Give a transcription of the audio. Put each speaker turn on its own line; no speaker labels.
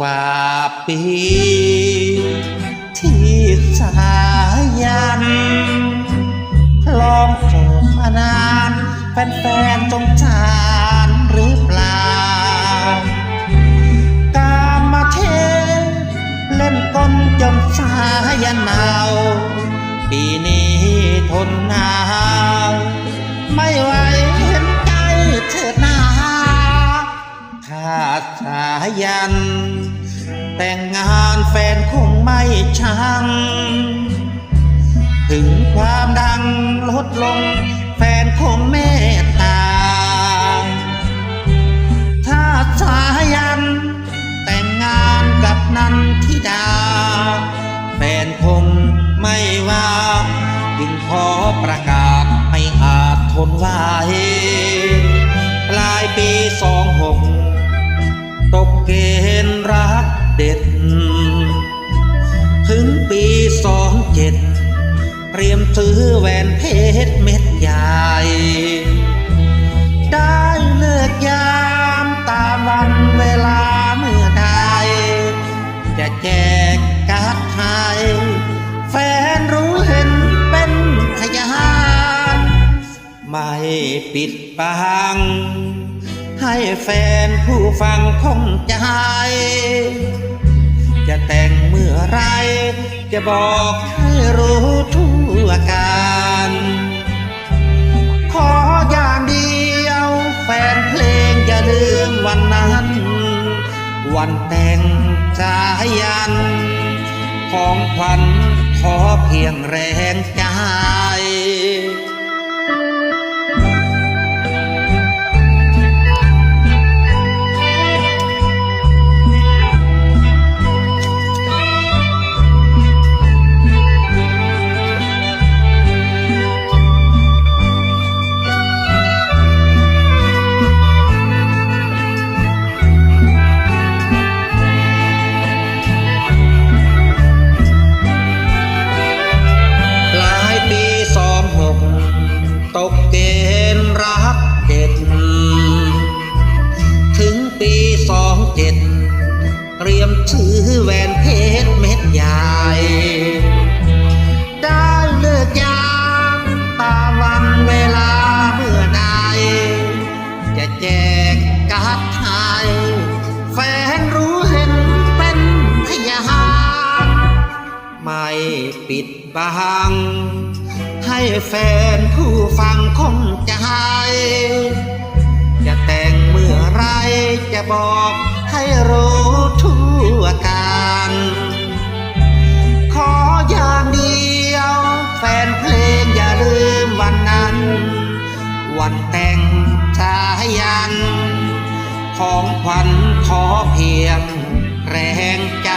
กว่าปี ที่สายันลองโศมานานแฟนๆจงจานหรือเปล่ากามมาเทเล่นต้นจนสายันเมาปีนี้ทนหนาวไม่ไหวเห็นใจเธอหนาขาดสายัน แต่งงานแฟนคงไม่ชัง ถึงความดังลดลง แฟนคงเมตตา ถ้าสายัน แต่งงานกับนันทิดา แฟนคงไม่ว่า จึงขอประกาศให้อาจทนไหวปลายปีสองหกตกเกณฑ์รัก เด็ดถึงปีสองเจ็ดเตรียมซื้อแหวนเพชรเม็ดใหญ่ ได้เลิกยามตามวันเวลาเมื่อใด จะแจกการ์ดไทยแฟนรู้เห็นเป็นพยานไม่ปิดบังให้แฟนผู้ฟังคงใจ จะแต่งเมื่อไร จะบอกให้รู้ทั่วกันขออย่างเดียวแฟนเพลงอย่าลืมวันนั้น วันแต่งสายัน ของขวัญขอเพียงแรงใจ ปิดบัง ให้แฟนผู้ฟังคงใจจะแต่งเมื่อไรจะบอกให้รู้ทั่วกันขออย่างเดียว แฟนเพลงอย่าลืมวันนั้น วันแต่งชายัน ของขวัญขอเพียงแรงใจ